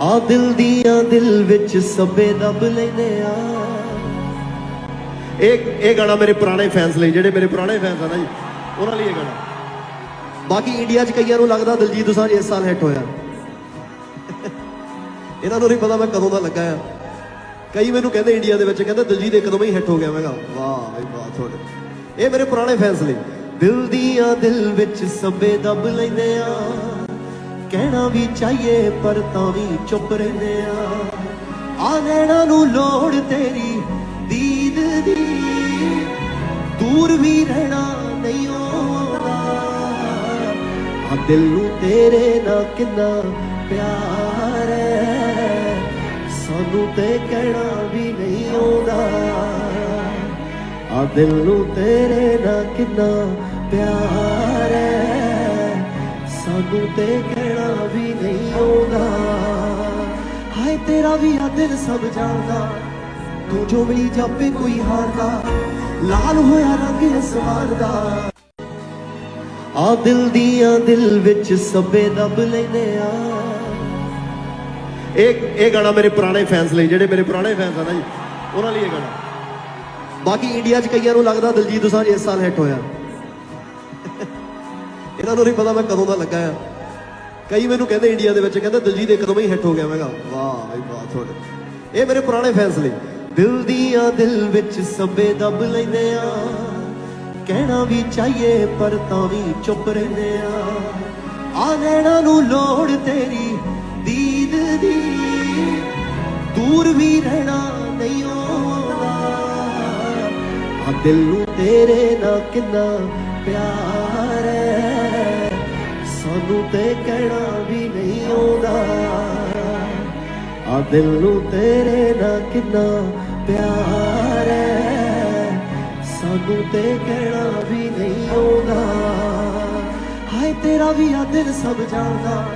ਆ ਦਿਲ ਦੀਆਂ ਦਿਲ ਵਿੱਚ ਸਭੇ ਦਬ ਲੈਨੇ ਆ। ਇਹ ਇਹ ਗਾਣਾ ਮੇਰੇ ਪੁਰਾਣੇ ਫੈਨਸ ਲਈ, ਜਿਹੜੇ ਮੇਰੇ ਪੁਰਾਣੇ ਫੈਨਸ ਆ ਨਾ ਜੀ, ਉਹਨਾਂ ਲਈ ਇਹ ਗਾਣਾ। ਬਾਕੀ ਇੰਡੀਆ 'ਚ ਕਈਆਂ ਨੂੰ ਲੱਗਦਾ ਦਿਲਜੀਤ ਦੋਸਾਂਝ ਇਸ ਸਾਲ ਹਿੱਟ ਹੋਇਆ। ਇਹਨਾਂ ਨੂੰ ਨਹੀਂ ਪਤਾ ਮੈਂ ਕਦੋਂ ਦਾ ਲੱਗਾ ਆ। ਕਈ ਮੈਨੂੰ ਕਹਿੰਦੇ ਇੰਡੀਆ ਦੇ ਵਿੱਚ, ਕਹਿੰਦੇ ਦਿਲਜੀਤ ਇੱਕਦਮ ਹੀ ਹਿੱਟ ਹੋ ਗਿਆ। ਮੈਂ ਕਿਹਾ, ਵਾਹ ਬਈ, ਵਾਹ, ਤੁਹਾਡੇ। ਇਹ ਮੇਰੇ ਪੁਰਾਣੇ ਫੈਨਸ ਲਈ। ਦਿਲ ਦੀਆਂ ਦਿਲ ਵਿੱਚ ਸਭੇ ਦਬ ਲੈਂਦੇ ਆ। ਕਹਿਣਾ ਵੀ ਚਾਹੀਏ, ਪਰ ਤਾਂ ਵੀ ਚੁੱਪ ਰਹਿੰਦੇ ਆ। ਆ ਨੈਣਾ ਨੂੰ ਲੋੜ ਤੇਰੀ, ਦੀਦ ਦੀ। ਦੂਰ ਵੀ ਰਹਿਣਾ ਨਹੀਂ ਆਉਂਦਾ। ਆ ਦਿਲ ਨੂੰ ਤੇਰੇ ਨਾਲ ਕਿੰਨਾ ਪਿਆਰ ਹੈ। ਸਾਨੂੰ ਤੇ ਕਹਿਣਾ ਵੀ ਨਹੀਂ ਆਉਂਦਾ। ਆ ਦਿਲ ਨੂੰ ਤੇਰੇ ਨਾਲ ਕਿੰਨਾ ਪਿਆਰ ਹੈ। ਸਾਨੂੰ ਤੇ ਕਹਿਣਾ ਵੀ ਨਹੀਂ ਆਉਂਦਾ। ਹਾਏ, ਤੇਰਾ ਵੀ ਆ ਦਿਲ ਸਭ ਜਾਣਦਾ। ਤੂੰ ਜੋ ਮਿਲੀ ਜਾਪੇ ਕੋਈ ਹਾਰਦਾ ਲਾਲ ਹੋਇਆ ਰੰਗ ਅਸਮਾਨ ਦਾ। ਆ ਦਿਲ ਦੀਆਂ ਦਿਲ ਵਿੱਚ ਸਭੇ ਦਬ ਲੈਨੇ ਆ। ਇਹ ਇਹ ਗਾਣਾ ਮੇਰੇ ਪੁਰਾਣੇ ਫੈਨਸ ਲਈ, ਜਿਹੜੇ ਮੇਰੇ ਪੁਰਾਣੇ ਫੈਨਸ ਆ ਨਾ ਜੀ, ਉਹਨਾਂ ਲਈ ਇਹ ਗਾਣਾ। ਬਾਕੀ ਇੰਡੀਆ 'ਚ ਕਈਆਂ ਨੂੰ ਲੱਗਦਾ ਦਿਲਜੀਤ ਦੋਸਾਂਝ ਇਸ ਸਾਲ ਹਿੱਟ ਹੋਇਆ। ਇਹਨਾਂ ਨੂੰ ਨਹੀਂ ਪਤਾ ਮੈਂ ਕਦੋਂ ਦਾ ਲੱਗਾ ਆ। ਕਈ ਮੈਨੂੰ ਕਹਿੰਦੇ ਇੰਡੀਆ ਦੇ ਵਿੱਚ, ਕਹਿੰਦੇ ਦਿਲਜੀਤ ਇੱਕਦਮ ਹੀ ਹਿੱਟ ਹੋ ਗਿਆ। ਮੈਂ ਕਿਹਾ, ਵਾਹ ਬਈ, ਵਾਹ, ਤੁਹਾਡੇ। ਇਹ ਮੇਰੇ ਪੁਰਾਣੇ ਫੈਸਲੇ ਲਈ। ਦਿਲ ਦੀਆਂ ਦਿਲ ਵਿੱਚ ਸਭੇ ਦਬ ਲੈਂਦੇ ਆ। ਕਹਿਣਾ ਵੀ ਚਾਹੀਏ, ਪਰ ਤਾਂ ਵੀ ਚੁੱਪ ਰਹਿੰਦੇ ਆ। ਆ ਨੈਣਾ ਨੂੰ ਲੋੜ ਤੇਰੀ, ਦੀਦ ਦੀ। ਦੂਰ ਵੀ ਰਹਿਣਾ ਨਹੀਂ ਆਉਂਦਾ। ਆ ਦਿਲ ਨੂੰ ਤੇਰੇ ਨਾਲ ਕਿੰਨਾ ਪਿਆਰ ਸਾਨੂੰ ਤੇ ਕਹਿਣਾ ਵੀ ਨਹੀਂ ਆਉਂਦਾ। ਆ ਦਿਲ ਨੂੰ ਤੇਰੇ ਨਾਲ ਕਿੰਨਾ ਪਿਆਰ ਹੈ। ਸਾਨੂੰ ਤੇ ਕਹਿਣਾ ਵੀ ਨਹੀਂ ਆਉਂਦਾ। ਹਾਏ, ਤੇਰਾ ਵੀ ਆ ਦਿਲ ਸਭ ਜਾਣਦਾ।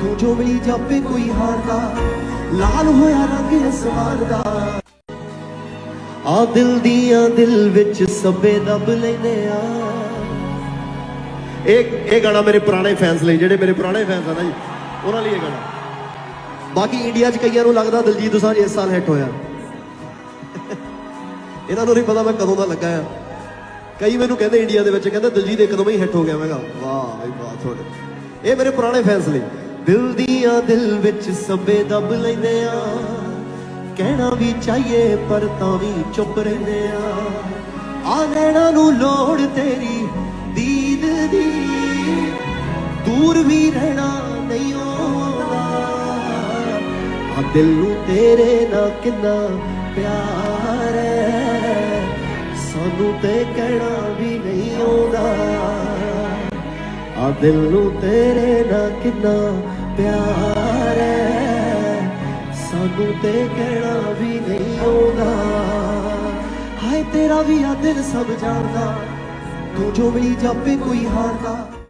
ਤੂੰ ਜੋ ਮਿਲੀ ਜਾਪੇ ਕੋਈ ਹਾਰਦਾ ਲਾਲ ਹੋਇਆ ਰੰਗ ਅਸਮਾਨ ਦਾ। ਆ ਦਿਲ ਦੀਆਂ ਦਿਲ ਵਿੱਚ ਸਭੇ ਦਬ ਲੈਨੇ ਆ। ਇਹ ਇਹ ਗਾਣਾ ਮੇਰੇ ਪੁਰਾਣੇ ਫੈਨਸ ਲਈ, ਜਿਹੜੇ ਮੇਰੇ ਪੁਰਾਣੇ ਫੈਨਸ ਆ ਨਾ ਜੀ, ਉਹਨਾਂ ਲਈ ਇਹ ਗਾਣਾ। ਬਾਕੀ ਇੰਡੀਆ 'ਚ ਕਈਆਂ ਨੂੰ ਲੱਗਦਾ ਦਿਲਜੀਤ ਦੋਸਾਂਝ ਇਸ ਸਾਲ ਹਿੱਟ ਹੋਇਆ। ਇਹਨਾਂ ਨੂੰ ਨਹੀਂ ਪਤਾ ਮੈਂ ਕਦੋਂ ਦਾ ਲੱਗਾ ਆ। ਕਈ ਮੈਨੂੰ ਕਹਿੰਦੇ ਇੰਡੀਆ ਦੇ ਵਿੱਚ, ਕਹਿੰਦੇ ਦਿਲਜੀਤ ਇੱਕਦਮ ਹੀ ਹਿੱਟ ਹੋ ਗਿਆ। ਮੈਂ ਕਿਹਾ, ਵਾਹ ਬਈ ਵਾਹ, ਤੁਹਾਡੇ। ਇਹ ਮੇਰੇ ਪੁਰਾਣੇ ਫੈਨਸ ਲਈ। ਦਿਲ ਦੀਆਂ ਦਿਲ ਵਿੱਚ ਸਭੇ ਦਬ ਲੈਂਦੇ ਆ। ਕਹਿਣਾ ਵੀ ਚਾਹੀਏ, ਪਰ ਤਾਂ ਵੀ ਚੁੱਪ ਰਹਿੰਦੇ ਆ। ਆ ਨੈਣਾ ਨੂੰ ਲੋੜ ਤੇਰੀ ਦੀ ਦੂਰ ਵੀ ਰਹਿਣਾ ਨਹੀਂ ਆਉਂਦਾ। ਆ ਦਿਲ ਨੂੰ ਤੇਰੇ ਨਾਲ ਕਿੰਨਾ ਪਿਆਰ ਹੈ। ਸਾਨੂੰ ਤੇ ਕਹਿਣਾ ਵੀ ਨਹੀਂ ਆਉਂਦਾ। ਆ ਦਿਲ ਨੂੰ ਤੇਰੇ ਨਾਲ ਕਿੰਨਾ ਪਿਆਰ ਹੈ। ਸਾਨੂੰ ਤੇ ਕਹਿਣਾ ਵੀ ਨਹੀਂ ਆਉਂਦਾ। ਹਾਏ ਤੇਰਾ ਵੀ ਆ ਦਿਲ ਸਭ ਜਾਣਦਾ। ਤੂੰ ਜੋ ਮਿਲੀ ਜਾਪੇ ਕੋਈ ਹਾਰਦਾ